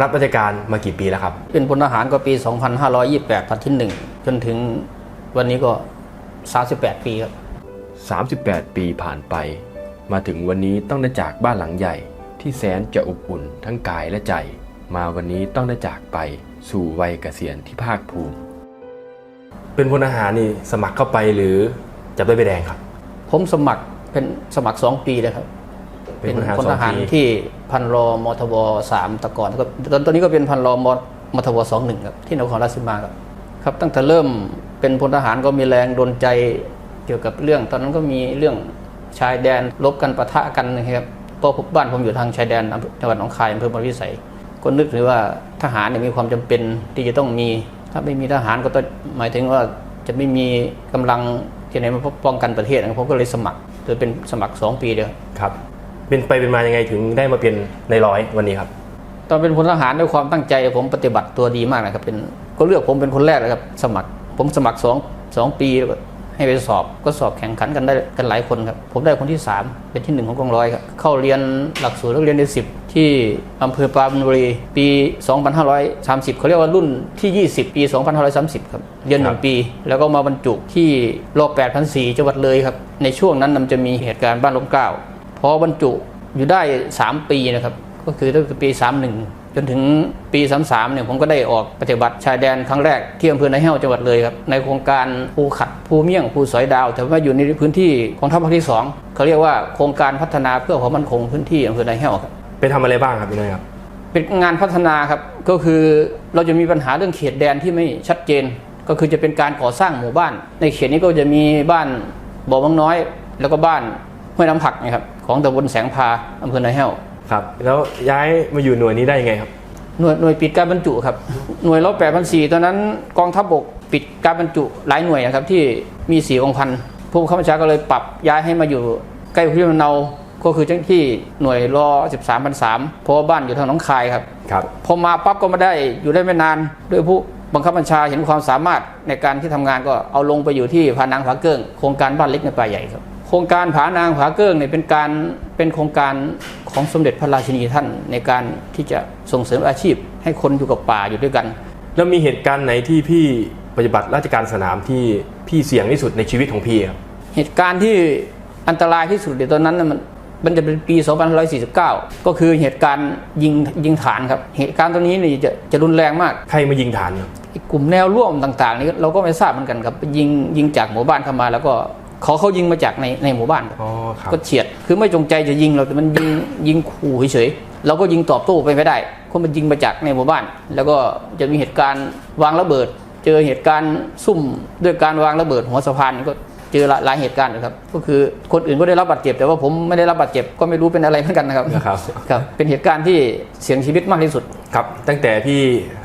รับราชการมากี่ปีแล้วครับ เป็นพลทหารก็ปี 2528พันที่1จนถึงวันนี้ก็ 38 ปีครับ 38 ปีผ่านไป มาถึงวันนี้ต้องได้จากบ้านหลังใหญ่ ที่แสนจะอบอุ่นทั้งกายและใจ มาวันนี้ต้องได้จากไปสู่วัยเกษียณที่ภาคภูมิ เป็นพลทหารนี่สมัครเข้าไปหรือจับได้ใบแดงครับ ผมสมัครเป็นสมัคร 2 ปีเลยครับ เป็นพลทหารพลทหารสองปีที่พันรอมทบ3แตะก่อนก็ตอนตอนนี้ก็เป็นพันรอมมทบ21ครับที่นครราชสีมาครับครับ ตั้งแต่เริ่มเป็นพลทหารก็มีแรงดลใจเกี่ยวกับเรื่อง ตอนนั้นก็มีเรื่องชายแดนลบกันปะทะกันนะครับเพราะบ้านผมอยู่ทางชายแดนอำเภอจังหวัดหนองคายอำเภอมรวิสัย ก็นึกถึงว่าทหารเนี่ยมีความจำเป็นที่จะต้องมี ถ้าไม่มีทหารก็ต้องหมายถึงว่าจะไม่มีกำลังที่ไหนมาป้องกันประเทศนะครับผมก็เลยสมัครโดยเป็นสมัคร 2 ปีเดียวครับ เป็นไปเป็นมายังไงถึงได้มาเป็นในร้อยวันนี้ครับ ตอนเป็นพลทหารด้วยความตั้งใจผมปฏิบัติตัวดีมากนะครับเป็นก็เลือกผมเป็นคนแรกเลยครับ สมัคร ผมสมัครสองสองปีแล้วก็ให้ไปสอบก็สอบแข่งขันกันได้กันหลายคนครับ ผมได้คนที่ 3 เป็นที่หนึ่งของกองร้อยครับเข้าเรียนหลักสูตรนักเรียนในสิบที่อำเภอปราณบุรีปี 2530 เขาเรียกว่ารุ่นที่ 20 ปี 2530 ครับเรียนหนึ่คงรับปี แล้วก็มาบรรจุที่รอบ8,004จังหวัดเลยครับ ในช่วงนั้นมันจะมีเหตุการณ์บ้านล้มเกล้า พอบรรจุอยู่ได้ 3 ปีนะครับ ก็คือตั้งแต่ปี 31 จนถึงปี 33เนี่ยผมก็ได้ออกปฏิบัติชายแดนครั้งแรกที่อำเภอนาแห้วจังหวัดเลยครับในโครงการภูขัดภูเมี่ยงภูสอยดาว แต่ว่าอยู่ในพื้นที่ของทัพภาคที่ 2เขาเรียกว่าโครงการพัฒนาเพื่อความมั่นคงพื้นที่อำเภอนาแห้วครับไปทำอะไรบ้างครับพี่น้อยครับเป็นงานพัฒนาครับก็คือเราจะมีปัญหาเรื่องเขตแดนที่ไม่ชัดเจน ก็คือจะเป็นการก่อสร้างหมู่บ้าน ในเขตนี้ก็จะมีบ้านบ่อมังน้อย แล้วก็บ้านห้วยน้ำผักนะครับ ของตำบลแสงพาอำเภอนาแห้วครับ แล้วย้ายมาอยู่หน่วยนี้ได้ยังไงครับ หน่วยหน่วยปิดการบรรจุครับ หน่วยรบแปดพันสี่ตอนนั้นกองทัพบกปิดการบรรจุหลายหน่วยนะครับที่มีสี่องค์พันผู้บังคับบัญชาก็เลยปรับย้ายให้มาอยู่ใกล้พิพิธภัณฑ์เนาก็คือเจ้าหน้าที่หน่วยรอ13พันสามเพราะว่าบ้านอยู่ทางหน้องคายครับครับพอมาปั๊บก็ไม่ได้อยู่ได้ไม่นานด้วยผู้บังคับบัญชาเห็นความสามารถในการที่ทำงานก็เอาลงไปอยู่ที่ผานางผาเกิ้งโครงการบ้านเล็กในป่าใหญ่ครับโครงการผานางผาเกิ้งเนี่ยเป็นการเป็นโครงการของสมเด็จพระราชินีท่านในการที่จะส่งเสริมอาชีพ ให้คนอยู่กับป่าอยู่ด้วยกัน แล้วมีเหตุการณ์ไหนที่พี่ปฏิบัติราชการสนามที่พี่เสี่ยงที่สุดในชีวิตของพี่ครับเหตุการณ์ที่อันตรายที่สุดในตอนนั้นน่ะมันมันจะเป็นปี 2549 ก็คือเหตุการณ์ยิงยิงฐานครับ เหตุการณ์ตัวนี้นี่จะจะรุนแรงมาก ใครมายิงฐานครับไอ้กลุ่มแนวร่วมต่างๆนี่เราก็ไม่ทราบเหมือนกันครับยิงยิงจากหมู่บ้านเข้ามาแล้วก็เขาเขายิงมาจากในในหมู่บ้านครับ อ๋อครับ ก็เฉียด คือไม่จงใจจะยิงเราแต่มันยิงยิงขู่เฉยๆ เราก็ยิงตอบโต้ไปไม่ได้เพราะมันยิงมาจากในหมู่บ้าน แล้วก็จะมีเหตุการณ์วางระเบิด เจอเหตุการณ์ซุ่มด้วยการวางระเบิดหัวสะพานนี่ก็ เจอหลายเหตุการณ์นะครับ ก็คือคนอื่นก็ได้รับบาดเจ็บ แต่ว่าผมไม่ได้รับบาดเจ็บก็ไม่รู้เป็นอะไรเหมือนกันนะครับนะครับครับเป็นเหตุการณ์ที่เสี่ยงชีวิตมากที่สุดครับ ตั้งแต่พี่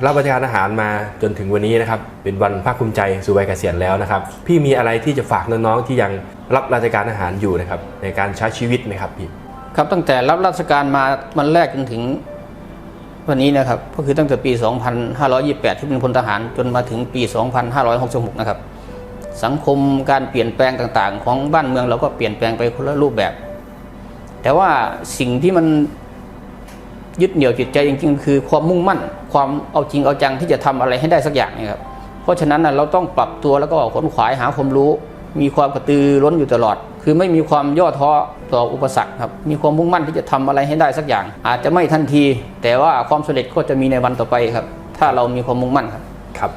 รับราชการทหารมาจนถึงวันนี้นะครับเป็นวันภาคภูมิใจสู่วัยเกษียณแล้วนะครับ พี่มีอะไรที่จะฝากน้องๆที่ยังรับราชการทหารอยู่นะครับในการใช้ชีวิตไหมครับพี่ครับตั้งแต่รับราชการมาวันแรกจนถึงวันนี้นะครับก็คือตั้งแต่ปี 2528 ที่เป็นพลทหารจนมาถึงปี 2566 นะครับ สังคมการเปลี่ยนแปลงต่าง ๆ ของบ้านเมืองเราก็เปลี่ยนแปลงไปคนละรูปแบบ แต่ว่าสิ่งที่มันยึดเหนี่ยวจิตใจจริงๆ คือความมุ่งมั่น ความเอาจริงเอาจังที่จะทำอะไรให้ได้สักอย่างนะครับเพราะฉะนั้นเราต้องปรับตัวแล้วก็ขวนขวายหาความรู้ มีความกระตือร้นอยู่ตลอด คือไม่มีความย่อท้อต่ออุปสรรคครับมีความมุ่งมั่นที่จะทำอะไรให้ได้สักอย่าง อาจจะไม่ทันที แต่ว่าความสำเร็จก็จะมีในวันต่อไปครับ ถ้าเรามีความมุ่งมั่นครับครับ